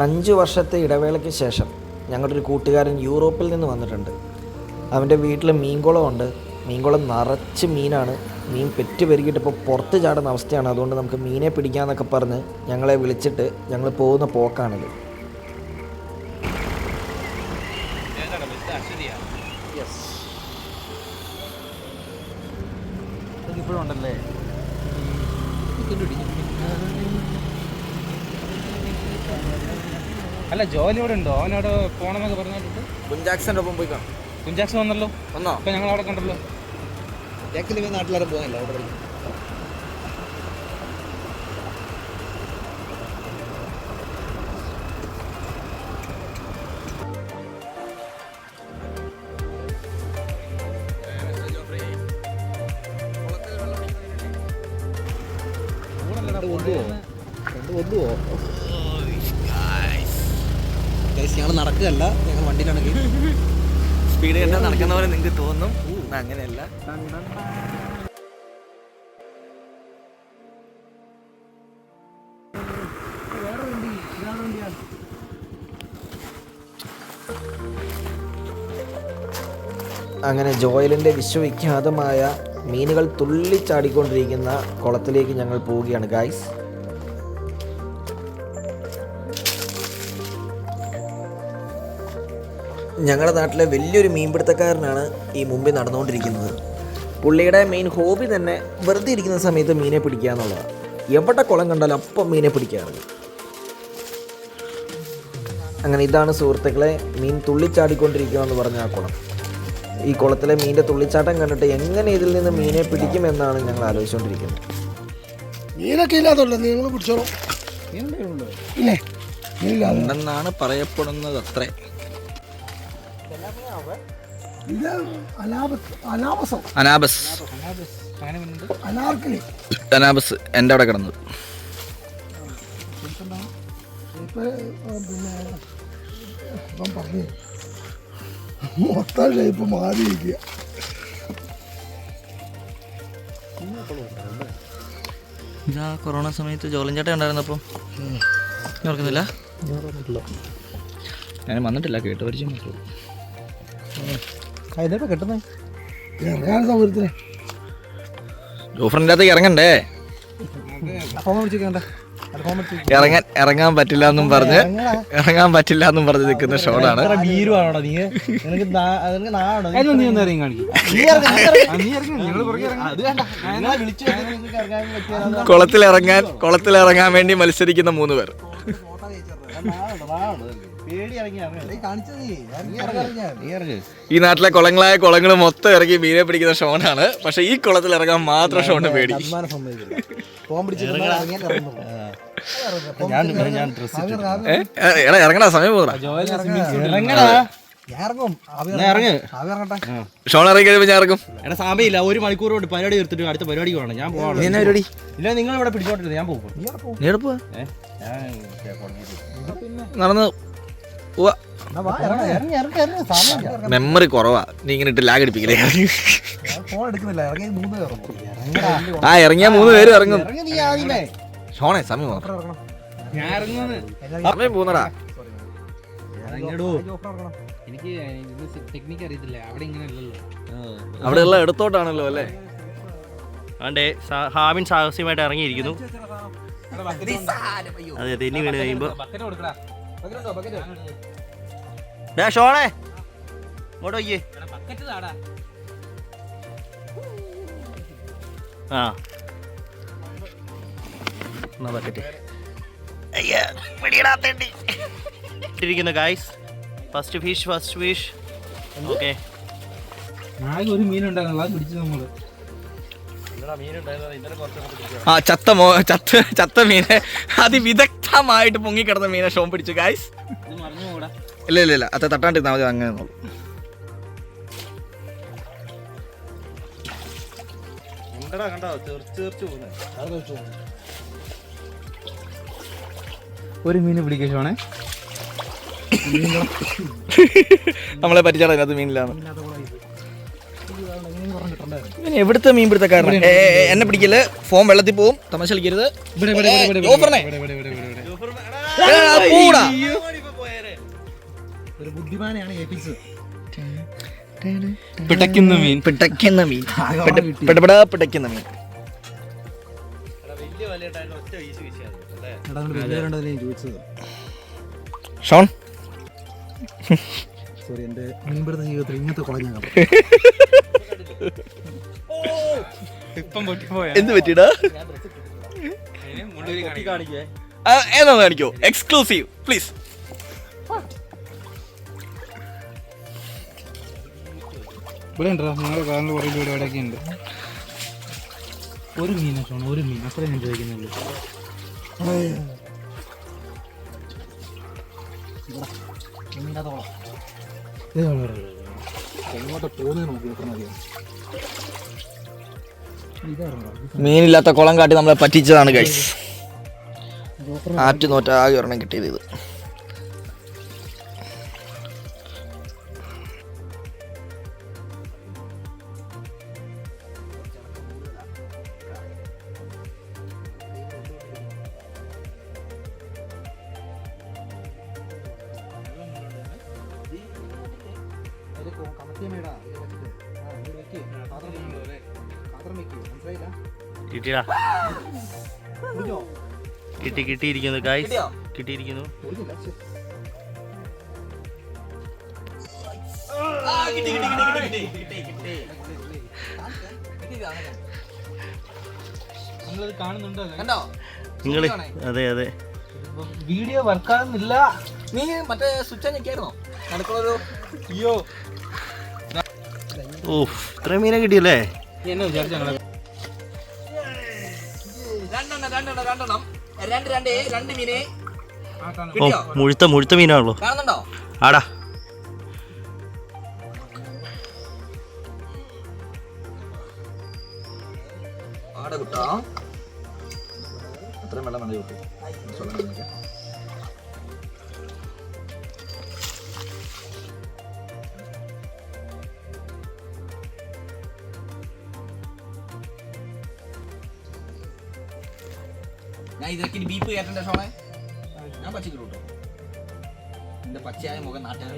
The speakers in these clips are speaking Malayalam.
അഞ്ച് വർഷത്തെ ഇടവേളയ്ക്ക് ശേഷം ഞങ്ങളുടെ ഒരു കൂട്ടുകാരൻ യൂറോപ്പിൽ നിന്ന് വന്നിട്ടുണ്ട്. അവന്റെ വീട്ടിൽ മീൻകുളമുണ്ട്. മീൻകുളം നിറച്ച് മീനാണ്. മീൻ പെറ്റ് പെരുകിയിട്ട് ഇപ്പോൾ പുറത്ത് ചാടുന്ന അവസ്ഥയാണ്. അതുകൊണ്ട് നമുക്ക് മീനെ പിടിക്കാമെന്നൊക്കെ പറഞ്ഞ് ഞങ്ങളെ വിളിച്ചിട്ട് ഞങ്ങൾ പോകുന്ന പോക്കാണിത്. ഇപ്പോഴുണ്ടല്ലേ അല്ല ജോലി ഇവിടെ ഉണ്ടോ? അവനവിടെ പോണെന്നൊക്കെ പറഞ്ഞിട്ട് കുഞ്ചാക്സന്റെ ഒപ്പം പോയി കാണും. കുഞ്ചാക്സ് വന്നല്ലോ? വന്നോ? അപ്പൊ ഞങ്ങൾ അവിടെ കണ്ടല്ലോ. നാട്ടിലാരും പോകുന്നില്ല അവിടെ ഞങ്ങൾ നടക്കുകയല്ല ഞങ്ങൾ വണ്ടിയിലാണെങ്കിൽ സ്പീഡ് കണ്ടാൽ നടക്കുന്ന പോലെ നിങ്ങൾക്ക് തോന്നും. അങ്ങനെയല്ല. അങ്ങനെ ജോയലിന്റെ വിശ്വവിഖ്യാതമായ മീനുകൾ തുള്ളിച്ചാടിക്കൊണ്ടിരിക്കുന്ന കുളത്തിലേക്ക് ഞങ്ങൾ പോവുകയാണ് ഗായ്സ് ഞങ്ങളുടെ നാട്ടിലെ വലിയൊരു മീൻപിടുത്തക്കാരനാണ് ഈ മുമ്പിൽ നടന്നുകൊണ്ടിരിക്കുന്നത്. പുള്ളിയുടെ മെയിൻ ഹോബി തന്നെ വെറുതെ ഇരിക്കുന്ന സമയത്ത് മീനെ പിടിക്കുക എന്നുള്ളതാണ്. എവിടെ കുളം കണ്ടാലും അപ്പം മീനെ പിടിക്കാറുണ്ട്. അങ്ങനെ ഇതാണ് സുഹൃത്തുക്കളെ മീൻ തുള്ളിച്ചാടിക്കൊണ്ടിരിക്കുക എന്ന് പറഞ്ഞ ആ കുളം. ഈ കുളത്തിലെ മീനിന്റെ തുള്ളിച്ചാട്ടം കണ്ടിട്ട് എങ്ങനെ ഇതിൽ നിന്ന് മീനെ പിടിക്കുമെന്നാണ് ഞങ്ങൾ ആലോചിച്ചുകൊണ്ടിരിക്കുന്നത്. മീനൊക്കെ ഇല്ലാതുള്ള നിങ്ങൾ പിടിച്ചോളൂ? ഇല്ലേ? ഉണ്ടെന്നാണ് പറയപ്പെടുന്നത് അത്രേ. ഇത് അനാബസ്. അനാർക്കലി. അനാബസ് എന്റെ അവിടെ കിടന്നത്. പിന്നെ ഇപ്പം പറഞ്ഞു. മൊത്തം ഷേപ്പ് മാറിയിരിക്കുക. ഇതാ കൊറോണ സമയത്ത് ജോലിൻ ചേട്ടൻ ഉണ്ടായിരുന്നപ്പം. ഓർക്കുന്നില്ല ഞാൻ വന്നിട്ടില്ല കേട്ട് പരിചയം മാത്രമേ ഇതിപ്പോ കിട്ടുന്നേ. ഇറങ്ങാൻ സൗകര്യത്തിന്. ജോഫറിന്റെ അകത്ത് ഇറങ്ങണ്ടേ? ഫോൺ വിളിച്ചിരിക്കണ്ട ഇറങ്ങാൻ ഇറങ്ങാൻ പറ്റില്ല എന്നും പറഞ്ഞ് ഇറങ്ങാൻ പറ്റില്ല എന്നും പറഞ്ഞ് നിൽക്കുന്ന ഷോണാണ് ഭീരുവാണോടാ നീ? നിനക്ക് നിനക്ക് നാടോ നീ ഒന്ന് ഇറങ്ങി കാണിക്കും. നീ ഇറങ്ങി ഞങ്ങൾ പുറകെ ഇറങ്ങി. അത് വേണ്ട. ഞാൻ വിളിച്ചു ഇറങ്ങാൻ പറ്റിയ കുളത്തിൽ ഇറങ്ങാൻ കുളത്തിൽ ഇറങ്ങാൻ വേണ്ടി മത്സരിക്കുന്ന മൂന്ന് പേർ. ഈ നാട്ടിലെ കുളങ്ങളായ കുളങ്ങൾ മൊത്തം ഇറങ്ങി മീനെ പിടിക്കുന്ന ഷോണാണ്. പക്ഷെ ഈ കുളത്തിൽ ഇറങ്ങാൻ മാത്രം ഷോണ് പേടി. ഇറങ്ങണ സമയം പോകണം ഇറങ്ങടാ. ഇറങ്ങും. ഇറങ്ങ്. ഇറങ്ങട്ടെ. ഷോൺ ഇറങ്ങി കഴിയുമ്പോൾ ഞാൻ ഇറങ്ങും. എടാ സമയമില്ല. ഒരു മണിക്കൂർ കൊണ്ട് പരിപാടി എടുത്തിട്ട് അടുത്ത പരിപാടി പോകണം. ഞാൻ പോകണം ഇല്ല നിങ്ങൾ ഇവിടെ പിടിച്ചോട്ടില്ല ഞാൻ പോകും. നടന്ന് മെമ്മറി കുറവാ. നീ ഇങ്ങനെ ഇട്ട് ലാഗ് അടിപ്പിക്കില്ലേ ഫോൺ എടുക്കുന്നില്ല. ഇറങ്ങി മൂന്ന് കയറും ആ ഇറങ്ങിയ മൂന്ന് പേര് ഇറങ്ങും. ഷോണേ സമയം സമയം പോന്നടാ. എനിക്ക് ടെക്നിക്ക് അറിയത്തില്ല? അവിടെ ഇങ്ങനെ അല്ലല്ലോ അവിടെയുള്ള എടുത്തോട്ടാണല്ലോ അല്ലേ? അതെ ഹാവിൻ സാഹസ്യമായിട്ട് ഇറങ്ങിയിരിക്കുന്നു. അതെ തെന്നി വീണ് കഴിയുമ്പോൾ ഡാ ഷോണേ ഇങ്ങോട്ട് വയ്യേ ആ. എന്നാ ബക്കറ്റ് ഇട്ടിരിക്കുന്നു guys first fish first fish okay ആകെ ഒരു അത് പിടിച്ചു നമ്മൾ. ആ ചത്ത മോ ചത്ത ചത്ത മീനെ. അതിവിദഗ്ധമായിട്ട് പൊങ്ങിക്കിടന്ന മീനെ ഷോം പിടിച്ചു ഗായ്സ് ഇല്ല ഇല്ല ഇല്ല. അത് തട്ടാണ്ടിരുന്നാൽ മതി അങ്ങനെ കണ്ടടാ കണ്ടോ? തെറിച്ച് തെറിച്ച് പോകുന്നത് ഒരു മീൻ പിടിക്കുക ഷോണേ. നമ്മളെ പറ്റിച്ചാൽ അതിനകത്ത് മീനില്ലാന്ന്. ഇവൻ എവിടുത്തെ മീൻ പിടുത്തക്കാരൻ എന്നെ പിടിക്കൽ. ഫോം വെള്ളത്തിൽ പോവും. തമാശ കളിക്കരുത്. ഇവിടെ. ഒരു ബുദ്ധിമാനെയാണ് ഏൽപ്പിച്ചത് പിടയ്ക്കുന്ന മീൻ. പിടയ്ക്കുന്ന മീൻ. പിടപിടാ പിടയ്ക്കുന്ന മീൻ. ഷോൺ. സോറി എന്റെ മുൻപിടുന്ന ജീവിതത്തിൽ ഇങ്ങനത്തെ കുളഞ്ഞ എന്ത് പറ്റിടാ കാണിക്കേ. ഏതാ കാണിക്കോ? എക്സ്ക്ലൂസീവ് പ്ലീസ് ഇവിടെ ഉണ്ടോ നിങ്ങളുടെ കാറിൽ കുറേ ഉണ്ട്. ഒരു മീൻ ഷോൺ ഒരു മീൻ. അത്രേ ഞാൻ ചോദിക്കുന്നുള്ളൂ. മീനില്ലാത്ത കുളം കാട്ടി നമ്മളെ പറ്റിച്ചതാണ് ഗൈസ് ആറ്റ് നോറ്റ ആകെ ഒരെണ്ണം കിട്ടിയത് ഇത്. കിട്ടിയടാ. കിട്ടി കിട്ടിയിരിക്കുന്നു ഗായ്സ് കിട്ടിയിരിക്കുന്നു. നിങ്ങൾ അതെ അതെ. വീഡിയോ വർക്കാകുന്നില്ല നീ മറ്റേ സ്വിച്ച് ഞെക്കായിരുന്നോ അയ്യോ. ഓ ഇത്രയും മീനെ കിട്ടിയല്ലേ? എന്നെ വിചാരിച്ചു ഞങ്ങളെ രണ്ടെണ്ണം രണ്ടെണ്ണം രണ്ടെണ്ണം. രണ്ട് രണ്ട് രണ്ട് മീന്. ഓ മുഴുത്ത മുഴുത്ത മീനാണല്ലോ. കാണുന്നുണ്ടോ? ആടാ. ആടെ കുട്ടാ അത്രയും വെള്ളം വേണ്ട ചോട്ടു ഇതൊക്കെ ബീപ്പ് കേട്ടണ്ട ഷോണെ ഞാൻ പച്ചക്ക് കൂട്ടോ. എന്റെ പച്ചയായ മുഖം നാട്ടുകാർ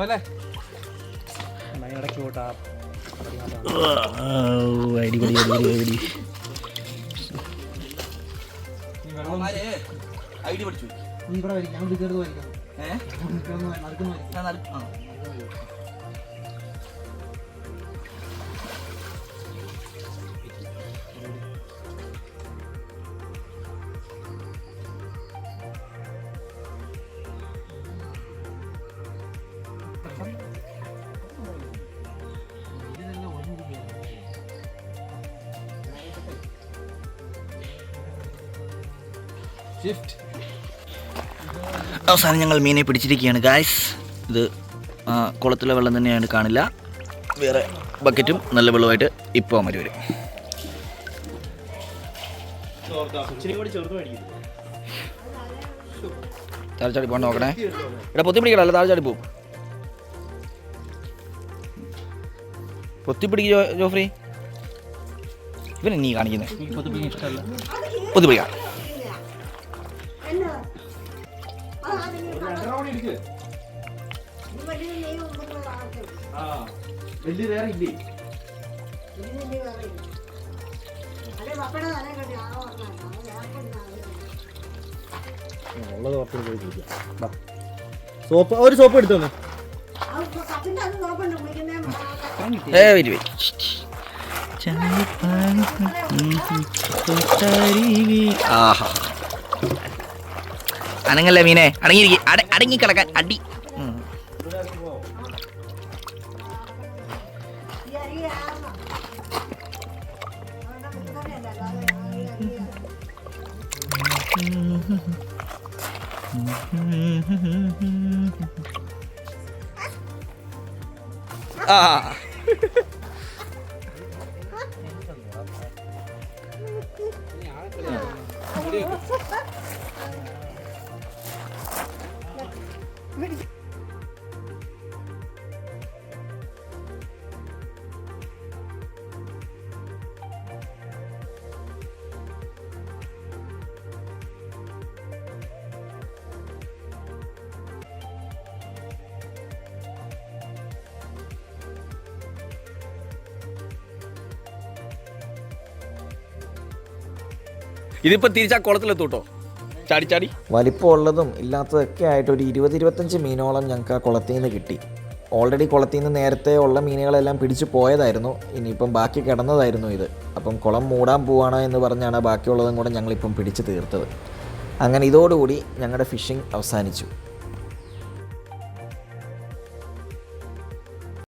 അതെ. ഇതുപോലെ ഓ, അടിപൊളി അടിപൊളി അടിപൊളി ഐഡി പഠിച്ചു. നീ ഇവിടെ വരും ഞാൻ കയറുന്നത് വരിക്കണം ഏഹ് ഞാൻ വരിക്കും അവസാനം ഞങ്ങൾ മീനെ പിടിച്ചിരിക്കുകയാണ് ഗായ്സ് ഇത് കുളത്തിലെ വെള്ളം തന്നെയാണ് കാണില്ല. വേറെ ബക്കറ്റും നല്ല വെള്ളമായിട്ട് ഇപ്പോൾ മതി വരും. താഴ്ചാടി പോകാൻ നോക്കണേ. ഇവിടെ പൊത്തി പിടിക്കണല്ലോ താഴ്ചാടി പോവും പൊത്തി പിടിക്ക് ജോഫ്രി. ഇവനെ നീ കാണിക്കുന്നത് ഇഷ്ടമല്ല. പൊത്തി പിടിക്കാം. വലിയ വേറെ ഇല്ലേ? ഉള്ളത് പുറത്ത് പോയി ചോദിക്കാം സോപ്പ് ഒരു സോപ്പ് എടുത്തു തന്നെ ഏ വരി വരി. ആഹാ. അനങ്ങല്ലേ മീനെ? അടങ്ങിയിരിക്കും. അട അടങ്ങിക്കിടക്കാൻ. അടി. ആ. ഇതിപ്പോ തിരിച്ചാ കുളത്തിലെത്തൂട്ടോ ചാടി ചാടി. വലിപ്പമുള്ളതും ഇല്ലാത്തതൊക്കെ ആയിട്ട് ഒരു ഇരുപത് ഇരുപത്തഞ്ച് മീനോളം ഞങ്ങൾക്ക് ആ കുളത്തിൽ നിന്ന് കിട്ടി. ഓൾറെഡി കുളത്തിൽ നിന്ന് നേരത്തെ ഉള്ള മീനുകളെല്ലാം പിടിച്ചു പോയതായിരുന്നു. ഇനിയിപ്പം ബാക്കി കിടന്നതായിരുന്നു ഇത്. അപ്പം കുളം മൂടാൻ പോവാണോ എന്ന് പറഞ്ഞാണ് ബാക്കിയുള്ളതും കൂടെ ഞങ്ങളിപ്പം പിടിച്ച് തീർത്തത്. അങ്ങനെ ഇതോടുകൂടി ഞങ്ങളുടെ ഫിഷിംഗ് അവസാനിച്ചു.